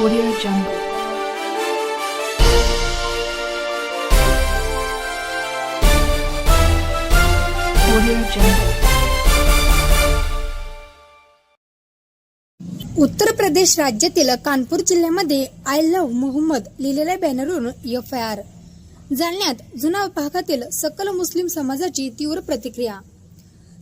Audio Jungle. Uttar Pradesh राज्यातील कानपूर जिल्ह्यामध्ये I love Mohammed लिहिलेल्या बॅनरवरून एफ आय आर जालन्यात जुना भागातील सकल मुस्लिम समाजाची तीव्र प्रतिक्रिया.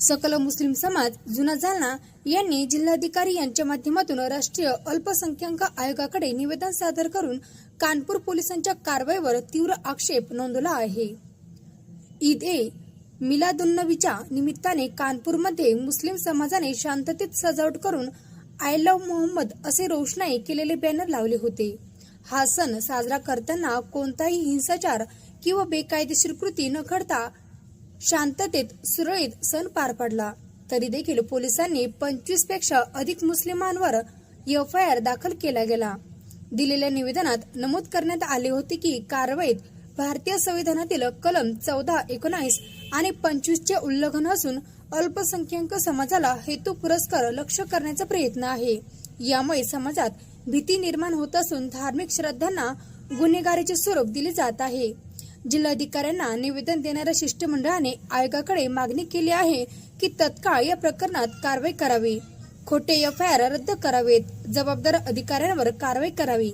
सकल मुस्लिम समाज जुना जालना यांनी जिल्हाधिकारी यांच्या माध्यमातून राष्ट्रीय अल्पसंख्याक आयोगाकडे निवेदन सादर करून कानपूर पोलिसांच्या कारवाईवर तीव्र आक्षेप नोंदवला आहे. ईद ए मिलादुन्नबीच्या निमित्ताने कानपूरमध्ये मुस्लिम समाजाने शांततेत सजावट करून आय लव्ह मोहम्मद असे रोषणाई केलेले बॅनर लावले होते. हा सण साजरा करताना कोणताही हिंसाचार किंवा बेकायदेशीर कृती न घडता शांततेत सुरळीत सण पार पडला. तरी देखील पोलिसांनी पंचवीसपेक्षा अधिक मुस्लिमांवर एफ आय आर दाखल केला गेला. दिलेल्या निवेदनात नमूद करण्यात आले होते की कारवाईत भारतीय संविधानातील कलम चौदा एकोणावीस आणि पंचवीस चे उल्लंघन असून अल्पसंख्याक समाजाला हेतू पुरस्कार लक्ष करण्याचा प्रयत्न आहे. यामुळे समाजात भीती निर्माण होत असून धार्मिक श्रद्धांना गुन्हेगारीचे स्वरूप दिले जात आहे. जिल्हाधिकाऱ्यांना निवेदन देणाऱ्या शिष्टमंडळाने आयोगाकडे मागणी केली आहे की तत्काळ या प्रकरणात कारवाई करावी. खोटे एफ आय आर रद्द करावेत जबाबदार अधिकाऱ्यांवर कारवाई करावी.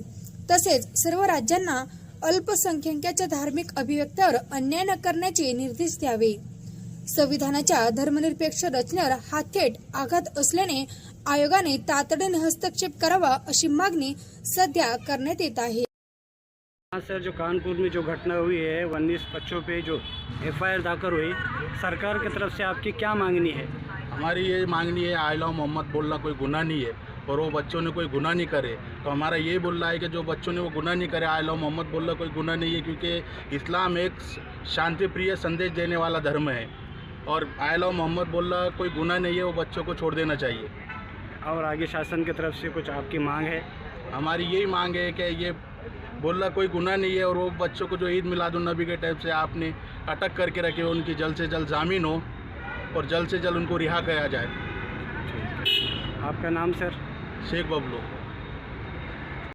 तसेच सर्व राज्यांना अल्पसंख्याकाच्या धार्मिक अभिव्यक्त्यावर अन्याय न करण्याचे निर्देश द्यावे. संविधानाच्या धर्मनिरपेक्ष रचनेवर हा थेट आघात असल्याने आयोगाने तातडीने हस्तक्षेप करावा अशी मागणी सध्या करण्यात येत आहे. हाँ सर जो कानपुर में जो घटना हुई है उन्नीस बच्चों पे जो एफ़ एफआईआर दाखिल हुई सरकार की तरफ़ से आपकी क्या मांगनी है? हमारी ये मांगनी है आयला मोहम्मद बोलना कोई गुना नहीं है और वो बच्चों ने कोई गुना नहीं करे। तो हमारा ये बोलना है कि जो बच्चों ने वो गुना नहीं करे आयला मोहम्मद बोलना कोई गुना नहीं है क्योंकि इस्लाम एक शांति प्रिय संदेश देने वाला धर्म है और आयला मोहम्मद बोलना कोई गुना नहीं है वो बच्चों को छोड़ देना चाहिए। और आगे शासन की तरफ़ से कुछ आपकी मांग है? हमारी यही मांग है कि ये बोलना कोई गुना नहीं है और वो बच्चों को जो ईद मिलादुलनबी के टाइम से आपने अटक करके रखे हो उनकी जल्द से जल्द जामीन हो और जल्द से जल्द उनको रिहा किया जाए। आपका नाम सर? शेख बबलू।